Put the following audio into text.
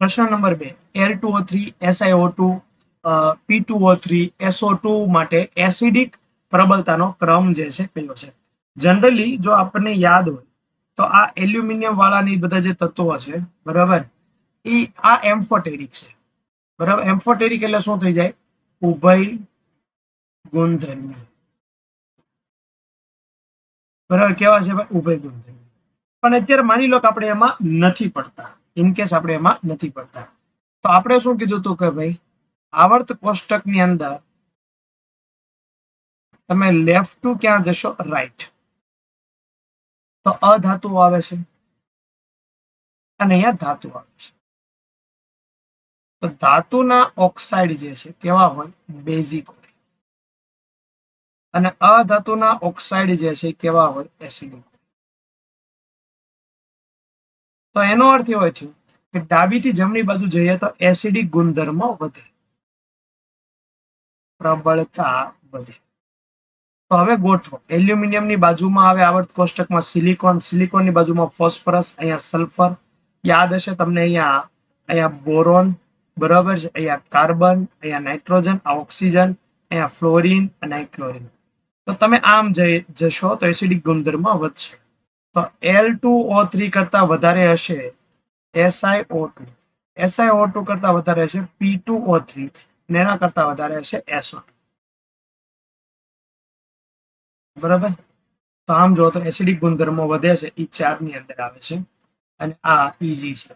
પ્રશ્ન નંબર બે L two O three S I O two P two O three S O two માટે acidic પ્રબલતાનો ક્રમ જે છે કયો છે? જનરલી જો આપણને યાદ હોય, તો આ એલ્યુમિનિયમ વાળાની બધા જે તત્વો છે, બરાબર? એ આ એમ્ફોટેરિક છે. બરાબર? એમ્ફોટેરિક એટલે શું થઈ જાય? ઉભય ગુણધર્મ. બરાબર? કેવા છે ભાઈ? ઉભય ગુણધર્મ. પણ અત્યારે માની લો કે આપણે એમાં નથી પડતા. ઇન કેસ આપણે એમાં નથી પડતા. તો આપણે શું કીધું હતું કે ભાઈ, આવર્ત કોષ્ટકની અંદર તમે લેફ્ટ ટુ ક્યાં જશો? રાઈટ તો અધાતુ આવે છે. અને અહીંયા ધાતુ આવે છે. તો ધાતુના ઓક્સાઇડ જે છે, કેવા હોય? બેઝિક હોય. અને અધાતુના ઓક્સાઇડ જે છે, કેવા હોય? એસિડિક તો એનો અર્થ એવો થયો કે ડાબીથી જમણી બાજુ જઈએ તો એસિડિક ગુણધર્મ વધે. પ્રબળતા વધે. તો હવે ગોઠવો. એલ્યુમિનિયમની બાજુમાં આવે આવર્ત કોષ્ટકમાં સિલિકોન. સિલિકોનની બાજુમાં ફોસ્ફરસ, અહીંયા સલ્ફર. યાદ હશે તમને અહીંયા અહીંયા બોરોન, બરાબર છે? અહીંયા કાર્બન, અહીંયા નાઇટ્રોજન, આ ઓક્સિજન, અહીંયા ફ્લોરિન અને ક્લોરિન. તો તમે આમ જઈ જશો તો એસિડિક ગુણધર્મ વધશે. તો એલ ટુ ઓ થ્રી કરતા વધારે હશે એસઆઈઓ ટુ ઓ ટુ કરતા વધારે હશે પી ટુ ઓ થ્રી અને એના કરતા વધારે હશે એસઓ બરાબર? તો આમ જો તો એસિડિક ગુણધર્મો વધે છે એ ચારની અંદર આવે છે. અને આ ઈઝી છે.